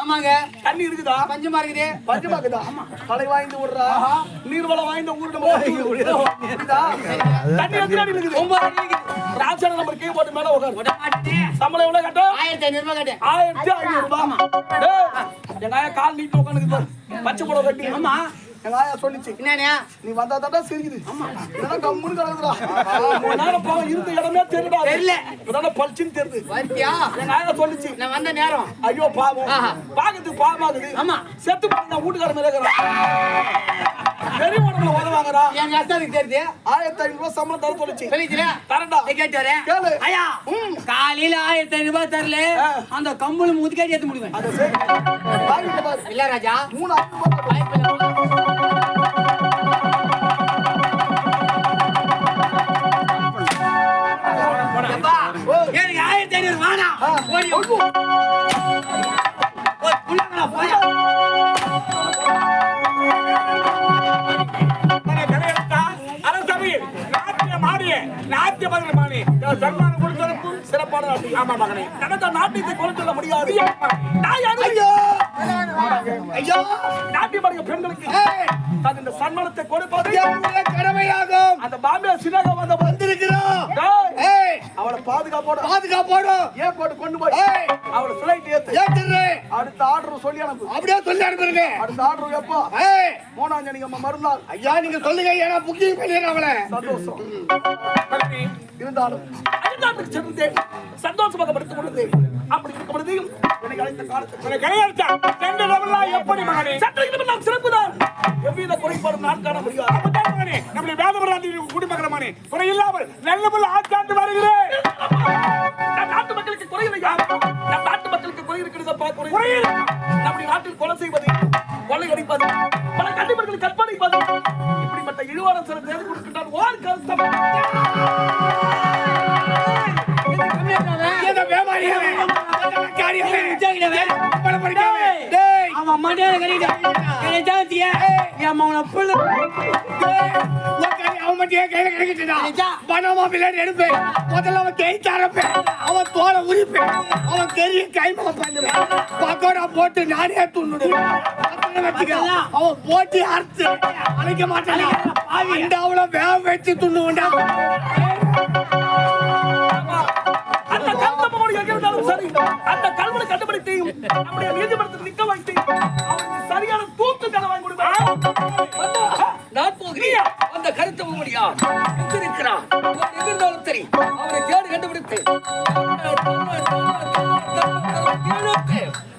ஆமாங்க. தண்ணி இருக்குதா? பஞ்சமா இருக்குது. பஞ்சமாக்குதா மழை வாய்ந்து விடுறா நீர்வளம் வாய்ந்த ஊர். நம்ம புரியுதா? தண்ணி எத்தனை இருக்குது? ஒன்பது அடி இருக்குது. ராஜான நம்பர் கீழ் போட்டு மேல உட்காரு சம்பளம் எவ்வளவு கட்டும்? ஆயிரத்தி ஐநூறு ரூபாய் கேட்டேன். ஆயிரத்தி ஐநூறு ரூபாய் எங்க கால் நீட்டு உட்காந்துக்கு பச்சை புடவை கட்டி. ஆமா. ஆயா சொல்லிச்சு. என்னண்ணா? நீ வந்தா தாண்டா சிரிக்குது. கம்முன்னு கிடக்குதுடா. போக இருந்த இடமே தெரியல தெரியல. இப்பதானே பளிச்சுன்னு தெரியுது. ஆயா சொல்லிச்சு. நான் வந்த நேரம். ஐயோ பாவம். பாக்கிறதுக்கு பாவமாகுது. ஆமா. செத்து போய் நான் வீட்டுக்கார மேல இருக்கிறான். பெரிய உடம்புல உதவாங்கடா என் கஷ்டத்துக்கு தெரியுது. ஆயிரத்தி ஐநூறு ரூபாய் சம்பளம் தர சொல்லிச்சு. சொல்லிச்சுல? தரண்டா கேட்டு வரேன். கேளு. ஐயா காலையில ஆயிரத்தி ஐநூறு ரூபாய் தரல. அந்த கம்பளி முதுக்காடி ஏத்து முடிவேன். இல்ல ராஜா. மூணு ஆமா மகனே நடந்த நாட்டியத்தை கொலை சொல்ல முடியாது ஐயோ நாட்டிய மாடிய பெண்களுக்கு அது இந்த சன்மானத்தை கொடுப்பது கடமையாகும் அந்த பாம்பே சினக வந்திருக்கிறோம் அவளை பாதுகாப்போட பாதுகாப்போடு. ஏன் போட்டு கொண்டு போய். அவளை பிளைட் ஏத்து. ஏத்துரு அடுத்த ஆர்டர் சொல்லி அனுப்பு. அப்படியே சொல்லி அனுப்புறீங்க அடுத்த ஆர்டர் எப்போ? ஏய். மூணாம் தேதி நம்ம மறுநாள். ஐயா நீங்க சொல்லுங்க. ஏன்னா புக்கிங் பண்ணிடுறேன் அவளை. சந்தோஷம். இருந்தாலும் அயல்நாட்டுக்கு சென்று சந்தோஷமாக படுத்துக் கொண்டது அப்படி இருக்கும் பொழுது எனக்கு அழைத்த காலத்தில் லெவல்லாம் எப்படி மகனே? சட்டத்தில் நாம் சிறப்புதான். எவ்வித குறைபாடும் நான் காண முடியாது. நம்முடைய வேதவராண்டி குடிமகனமானே குறை இல்லாமல் நல்ல ஆட்காண்டு வருகிறேன் நாட்டு மக்களுக்கு குறை இல்லையா நம் நாட்டு மக்களுக்கு குறை இருக்கிறதப்பா குறை நம்முடைய நாட்டில் கொலை செய்வது கொள்ளை அடிப்பது பல கண்டிப்பர்கள் கற்பழிப்பது இப்படிப்பட்ட இழிவான சில தேர்வு கொடுக்கின்றார் ஓர் கருத்தம். என் மகனை புள்ள. அவன் மட்டும் ஏன் கையில கிடைக்கிட்டா? பணமா பிள்ளைன்னு எடுப்பேன். முதல்ல அவன் கை தரப்பேன் அவன் தோலை உரிப்பேன். அவன் கெரிய கைமுக பண்ணுவேன். பக்கோடா போட்டு நானே துண்ணுடுவேன் அவன் போட்டு அறுத்து அழைக்க மாட்டான்? அவளை வேக வச்சு துண்ணுவேன்டா. அந்த எங்க இருந்தாலும் சரி. அந்த கல்வனை கண்டுபிடித்து நம்முடைய நீதிமன்றத்தில் நிக்க வைத்து அவனுக்கு சரியான தூக்கு நான் போகிறேன். அந்த கருத்து முடியா எங்கிருக்கிறான் எங்கிருந்தாலும் சரி அவனை தேடி கண்டுபிடித்து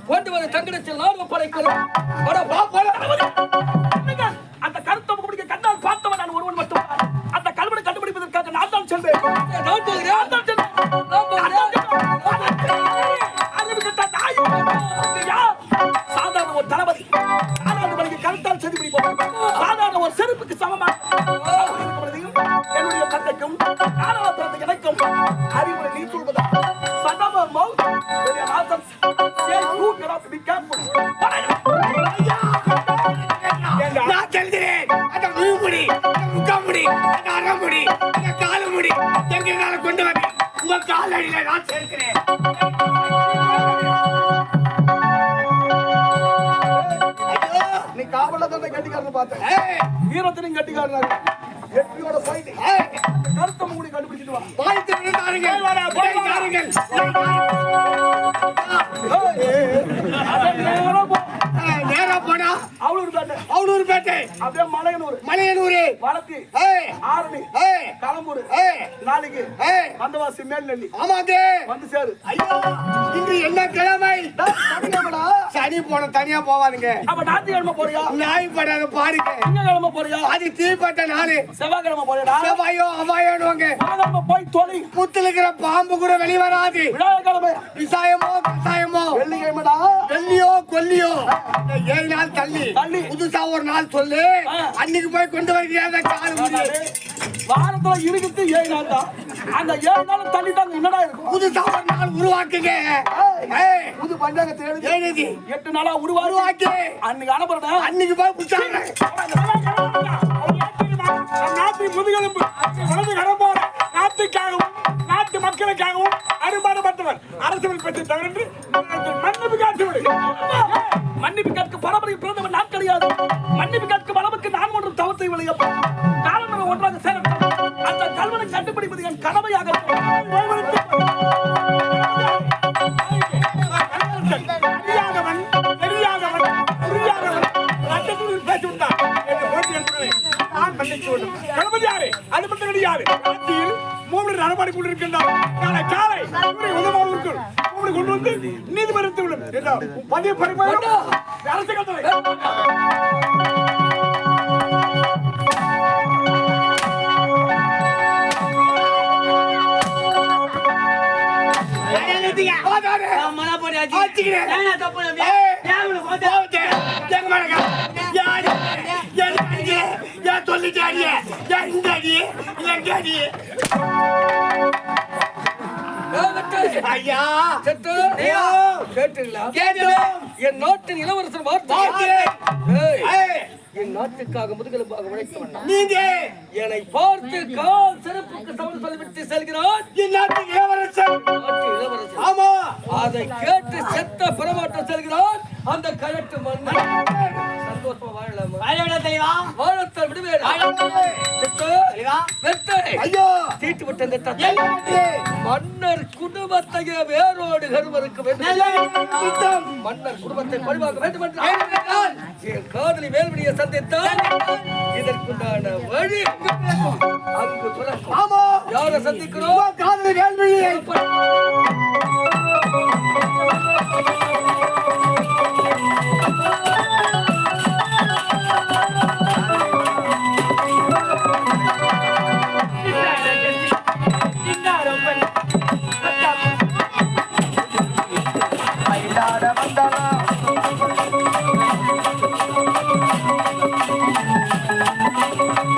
கொண்டு வர தங்கடத்தில் நானும் படைக்கிறோம் காலடியில நான் சேர்க்கிறேன். நீ காவல தந்தை கட்டிக்காரன் பார்த்தேன். ஏய், வீரத்தினையும் கட்டிக்காரன் எட்டியோட போயிட்டு கருத்த மூடி கண்டுபிடிச்சிட்டு வா. வாழ்த்து விழுந்தாருங்கள் போனா? அவளூர் பேட்டை. அவனூர் பேட்டை. அப்படியே மலையனூர். மலையனூரு. வளர்த்தி ஏய், ஆரணி. களம்பூர் நாளைக்கு வந்தவாசி மேல்நெல்லி. ஆமாந்தே வந்து சேரு. ஐயோ. இன்று என்ன கிழமை. சனி போன தனியா போவானுங்க அப்ப ஞாயிற்றுக்கிழமை போறியா? நாய் படாத பாருங்க. திங்கக்கிழமை போறியா? அது தீப்பட்ட நாளு. செவ்வாய்க்கிழமை போறியாடா? செவ்வாயோ அவ்வாயோடுவாங்க புதன்கிழமை போய் தொலை. புத்துல இருக்கிற பாம்பு கூட வெளிய வராது விழாக்கிழமை விசாயமோ. கசாயமோ வெள்ளிக்கிழமைடா. வெள்ளியோ கொல்லியோ ஏழு நாள் தள்ளி தள்ளி. புதுசா ஒரு நாள் சொல்லு. அன்னைக்கு போய் கொண்டு வருகிறேன். வாரத்துல இருக்குது ஏழு நாள் தான் அந்த ஏழு நாள் தள்ளிட்டாங்க என்னடா இருக்கும் புதுசா ஒரு நாள் உருவாக்குங்க புது பஞ்சாங்கத்தை எழுதி எட்டு நாளா உருவாரு உருவாக்கி அன்னைக்கு அனுப்புறேன் அன்னைக்கு போய் புடிச்சாங்க நாட்டு முதுகெலும்பு வலது கரம்போட நாட்டுக்காகவும் நாட்டு மக்களுக்காகவும் அரசவன் பற்றி தவறு மன்னிப்பு காட்டு விடு. மன்னிப்பு கேட்க பரம்பரை பிறந்தவன் நான் கிடையாது. மன்னிப்பு கேட்க நான் ஒன்றும் தவத்தை விளையப்பா காலமாக ஒன்றாக சேர அந்த கல்வனை கண்டுபிடிப்பது என் கடமையாக தெரியாதவன் தெரியாதவன் புரியாதவன் ரத்தத்தில் பேசிவிட்டான். என்று போட்டி என்பதை நான் மன்னித்து கணபதியாரே அது மட்டும் கிடையாது. மூன்று நடமாடி கொண்டிருக்கின்றார் நாளை காலை இவரை உதவாளர்கள் மூணு கொண்டு வந்து நீதிமன்றத்தில் விடும் என்ன பதிவு பரிமாற்றம் அரசு கட்டளை. இந்த? ஐயா செத்து. கேட்டீங்களா. என் நாட்டின் இளவரசர் வார்த்தை என் நாட்டுக்காக முதுகெலும்பாக உழைக்க நீங்க. என்னை பார்த்து கால் சிறப்புக்கு சொல்லிவிட்டு செல்கிறான். இளவரசர். ஆமா. அதை கேட்டு செத்த பிரமாட்டம் செல்கிறான். அந்த கழட்டு மன்னன். சந்தோஷமா வாழலாமா? வாழவிட ஐயோ. தீட்டு விட்ட இந்த தத்தை. மன்னர் குடும்பத்தையே வேரோடு திட்டம். மன்னர் குடும்பத்தை பழிவாக்க வேண்டும் என்றால் என் காதலி வேல்விழியை சந்தித்தால் இதற்குண்டான வழி அங்கு பிறக்கும். யாரை சந்திக்கிறோம்? காதலி வேல்விழியை Thank you.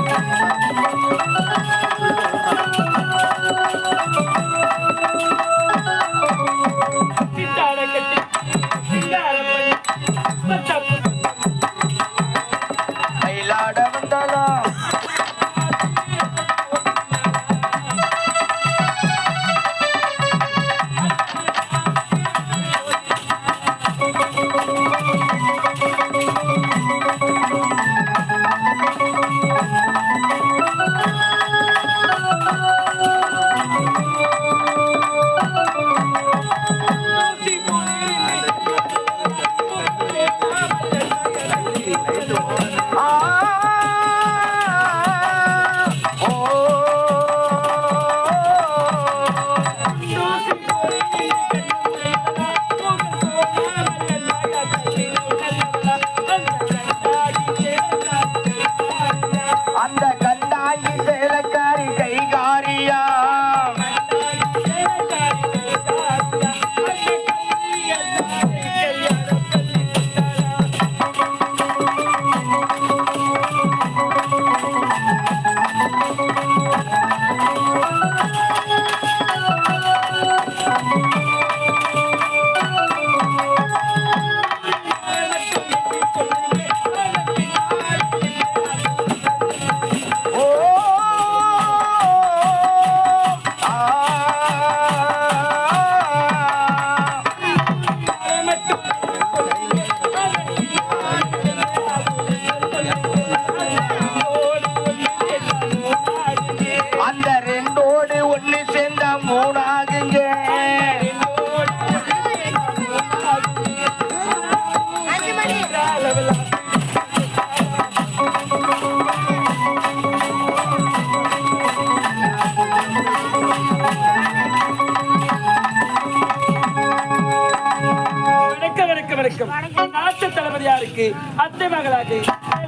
தளபதியாருக்கு அத்தை மகளாக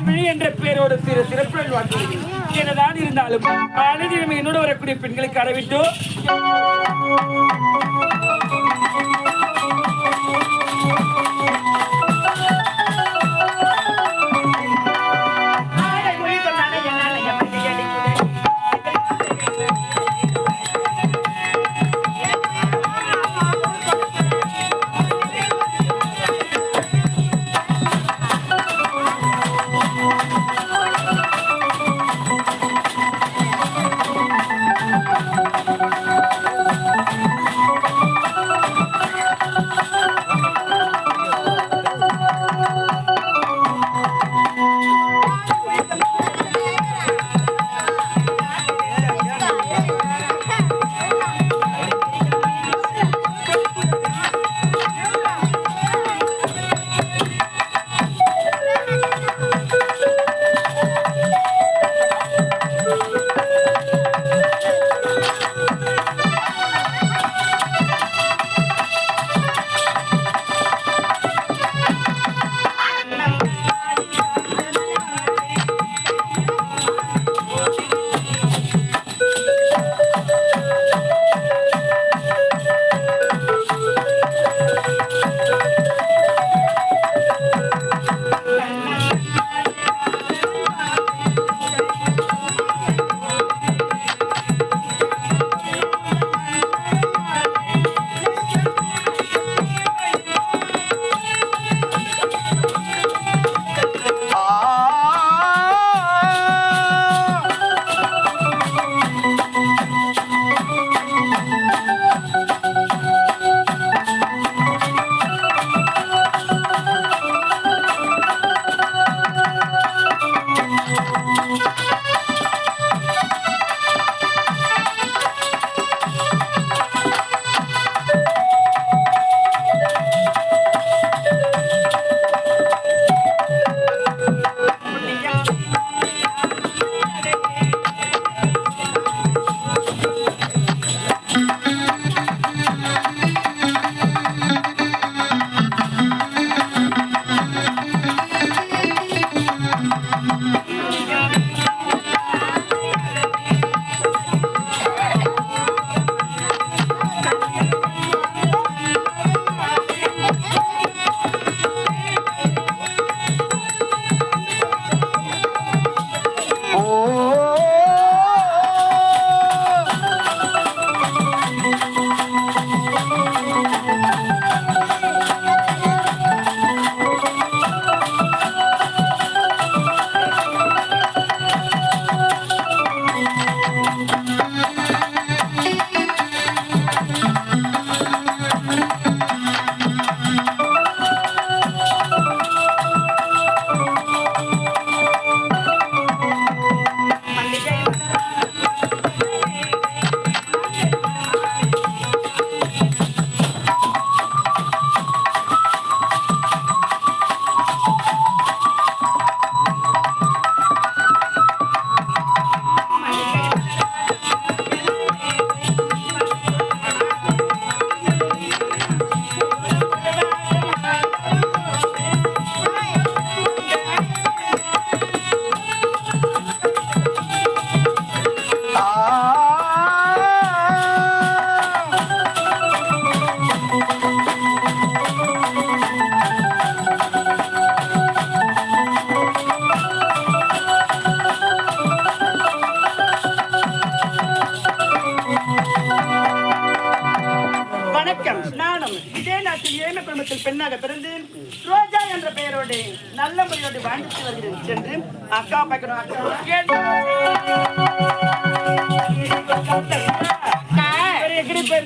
விழி என்ற பெயரோடு சிறு சிறப்புகள் வாழ்த்துகிறேன் என்னதான் இருந்தாலும் அனைத்து என்னோட வரக்கூடிய பெண்களுக்கு அறவிட்டோ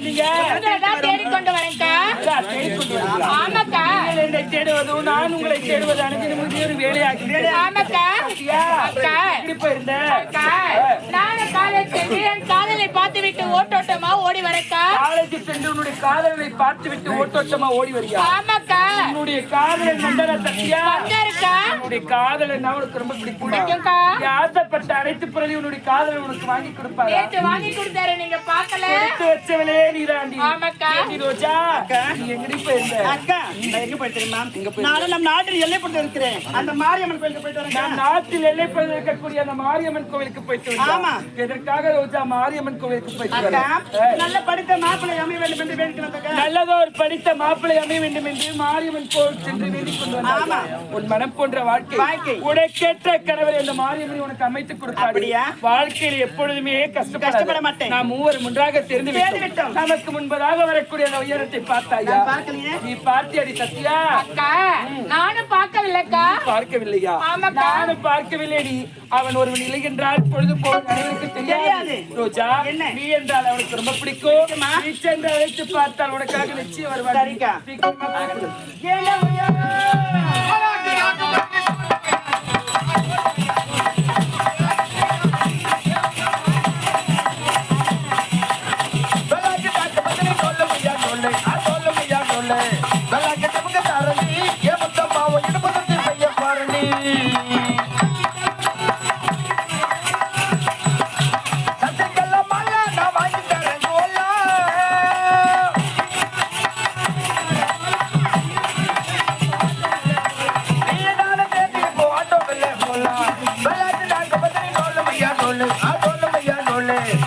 உங்களைதான் தேடிக்கொண்டு வரேன்க்கா? ஆமாக்கா. என்னை தேடுவதும் நான் உங்களை தேடுவது அனைத்து ஒரு வேலையாகிறேன் ஆமாக்கா. அக்கா எங்கடி போயிருந்த அக்கா நானும் காலேஜ் சென்று என் காதலை பார்த்து விட்டு ஓட்டோட்டமா ஓடி வரேன்க்கா காலேஜ் சென்று உன்னுடைய காதலனை பார்த்து விட்டு ஓட்டோட்டமா ஓடி வரியா? ஆமாக்கா. உன்னுடைய காதலன் மண்டல சத்தியா? அங்க இருக்கா உன்னுடைய காதலன் உனக்கு ரொம்ப பிடிக்குமா? பிடிக்கும்க்கா. ஆசைப்பட்ட அனைத்து பொருளையும் உன்னுடைய காதலன் உனக்கு வாங்கி கொடுப்பாரா நேற்று வாங்கி கொடுத்தாரு நீங்க பாக்கல கொடுத்து வச்சவளே நீதாண்டி ஆமாக்கா. ரோஜா? நீ எங்கடி போயிருந்த? அக்கா. நான் எங்க போயிட்டு இருக்கேன் நானும் நம் நாட்டில் எல்லைப்பட்டு இருக்கிறேன். அந்த மாரியம்மன் கோயிலுக்கு போயிட்டு வரேன். நான் நாட்டில் எல்லைப்பகுதியில் இருக்கக்கூடிய அந்த மாரியம்மன் கோவிலுக்கு போயிட்டு வந்தேன். எதற்காக ரோஜா மாரியம்மன் கோவிலுக்கு போயிட்டு? நல்ல படித்த மாப்பிள்ளை அமைய வேண்டும் என்று வேண்டிக்கிறேன் அக்கா நல்லதோர் படித்த மாப்பிள்ளை அமைய வேண்டும் என்று மாரியம்மன் கோவில் சென்று வேண்டிக் கொண்டு ஆமா. வந்தார் உன் மனம் போன்ற வாழ்க்கை வாழ்க்கை. உனக்கேற்ற கணவரை அந்த மாரியம்மன் உனக்கு அமைத்து கொடுப்பார் அப்படியா? வாழ்க்கையில் எப்பொழுதுமே கஷ்டப்பட கஷ்டப்பட மாட்டேன். நாம் மூவர் ஒன்றாக தெரிந்து விட்டோம். நமக்கு முன்பதாக வரக்கூடிய அந்த உயரத்தை பார்த்தாயா. நீ பார்த்தியாடி சத்யா அக்கா நானும் பார்க்கவில்லைக்கா பார்க்கவில்லையா. நானும் பார்க்கவில்லைடி அவன் ஒருவன் இல்லை என்றால் பொழுது போகும் அனைவருக்கு தெரியாது. ரோஜா என்ன? நீ என்றால் அவனுக்கு ரொம்ப பிடிக்கும். நீ சென்று அழைத்து பார்த்தால் உனக்காக நிச்சயம் வருவான்.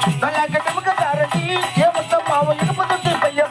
சொல்லு வெள்ளாக்கு நமக்கு தரணி ஏமத்தம்மா இடுபதத்தை செய்ய